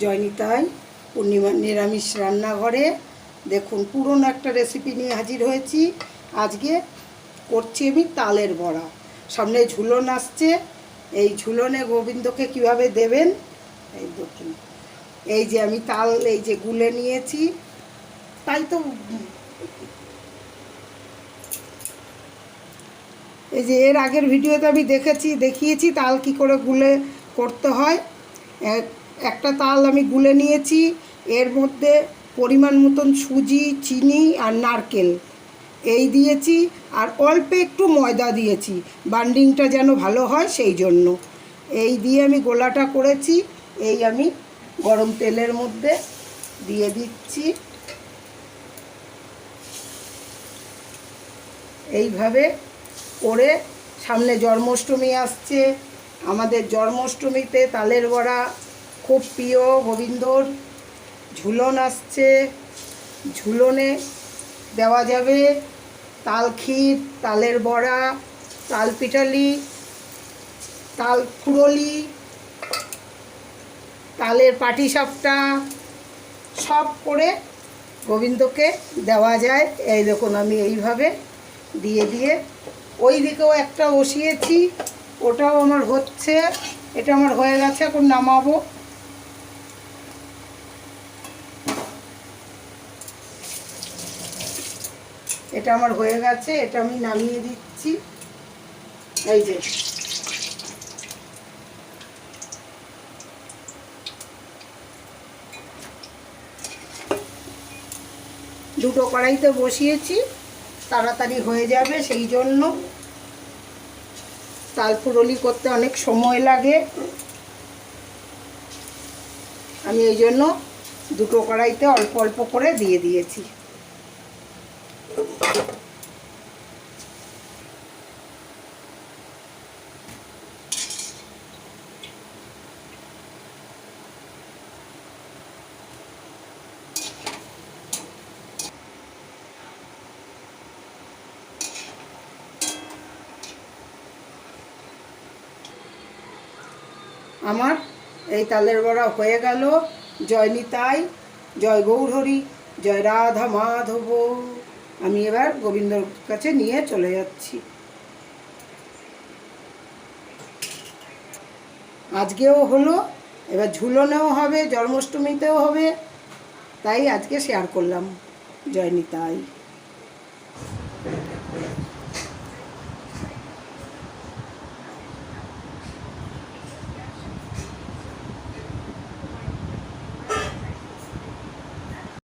জয়নিতাই, পূর্ণিমা নিরামিষ রান্নাঘরে। দেখুন, পুরনো একটা রেসিপি নিয়ে হাজির হয়েছি। আজকে করছি আমি তালের বড়া। সামনে ঝুলন আসছে। এই ঝুলনে গোবিন্দকে কীভাবে দেবেন? এই দেখুন। এই যে আমি তাল, এই যে গুলে নিয়েছি। তাই তো এই যে এর আগের ভিডিওতে আমি দেখেছি, দেখিয়েছি তাল কি করে গুলে করতে হয়। একটা তাল আমি গুলে নিয়েছি, এর মধ্যে পরিমাণ মতন সুজি, চিনি আর নারকেল এই দিয়েছি, আর অল্প একটু ময়দা দিয়েছি, বান্ডিংটা যেন ভালো হয় সেই জন্য। এই দিয়ে আমি গোলাটা করেছি, এই আমি গরম তেলের মধ্যে দিয়ে দিচ্ছি। এইভাবে করে সামনে জন্মাষ্টমী আসছে, আমাদের জন্মাষ্টমীতে তালের বড়া খুব প্রিয় গোবিন্দর ঝুলন আসছে, ঝুলনে দেওয়া যাবে তাল ক্ষীর, তালের বড়া, তাল পিঠালি, তাল ফুরলি তালের পাটিসাপটা, সব করে গোবিন্দকে দেওয়া যায়। এই দেখুন আমি এইভাবে দিয়ে দিয়ে ওই দিকেও একটা বসিয়েছি, ওটাও আমার হচ্ছে, এটা আমার হয়ে গেছে, এখন নামাবো। এটা আমার হয়ে গেছে, এটা আমি নামিয়ে দিচ্ছি। এই যে। দুটো কড়াইতে বসিয়েছি, তাড়াতাড়ি হয়ে যাবে সেই জন্য। তাল ফুরলি করতে অনেক সময় লাগে। আমি এই জন্য দুটো কড়াইতে অল্প অল্প করে দিয়ে দিয়েছি। আমার এই তালের বড়া হয়ে গেল। জয় নিতাই জয় গৌরহরি জয় রাধা মাধব। আমি এবার গোবিন্দর কাছে নিয়ে চলে যাচ্ছি। আজকেও হলো, এবার ঝুলনেও হবে, জন্মাষ্টমীতেও হবে, তাই আজকে শেয়ার করলাম। জয় নিতাই।